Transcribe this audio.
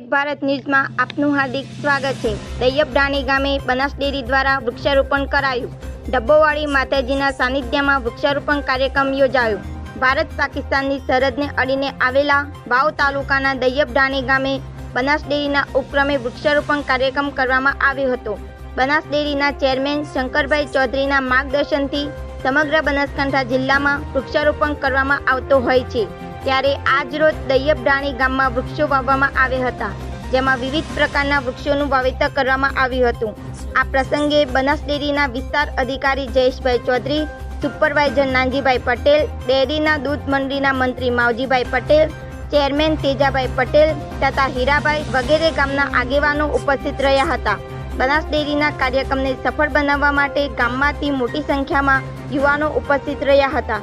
ભારત ન્યૂઝમાં આપનું હાર્દિક સ્વાગત છે. દૈયપડાણી ગામે બનાસ ડેરી દ્વારા વૃક્ષારોપણ કરાયું. ડબ્બોવાળી માતાજીના સાનિધ્યમાં વૃક્ષારોપણ કાર્યક્રમ યોજાયો. ભારત પાકિસ્તાનની સરહદને અડીને આવેલા વાવ તાલુકાના દૈયપડાણી ગામે બનાસ ડેરીના ઉપક્રમે વૃક્ષારોપણ કાર્યક્રમ કરવામાં આવ્યો હતો. બનાસ ડેરીના ચેરમેન શંકરભાઈ ચૌધરીના માર્ગદર્શનથી સમગ્ર બનાસકાંઠા જિલ્લામાં વૃક્ષારોપણ કરવામાં આવતો હોય છે. ત્યારે આજ રોજ દૈયપડાણી ગામમાં વૃક્ષો વાવવામાં આવ્યા હતા, જેમાં વિવિધ પ્રકારના વૃક્ષોનું વાવેતર કરવામાં આવ્યું હતું. આ પ્રસંગે બનાસ ડેરીના વિસ્તાર અધિકારી જયેશભાઈ ચૌધરી, સુપરવાઇઝર નાનજીભાઈ પટેલ, ડેરીના દૂધ મંડળીના મંત્રી માવજીભાઈ પટેલ, ચેરમેન તેજાભાઈ પટેલ તથા હીરાભાઈ વગેરે ગામના આગેવાનો ઉપસ્થિત રહ્યા હતા. બનાસ ડેરીના કાર્યક્રમને સફળ બનાવવા માટે ગામમાંથી મોટી સંખ્યામાં યુવાનો ઉપસ્થિત રહ્યા હતા.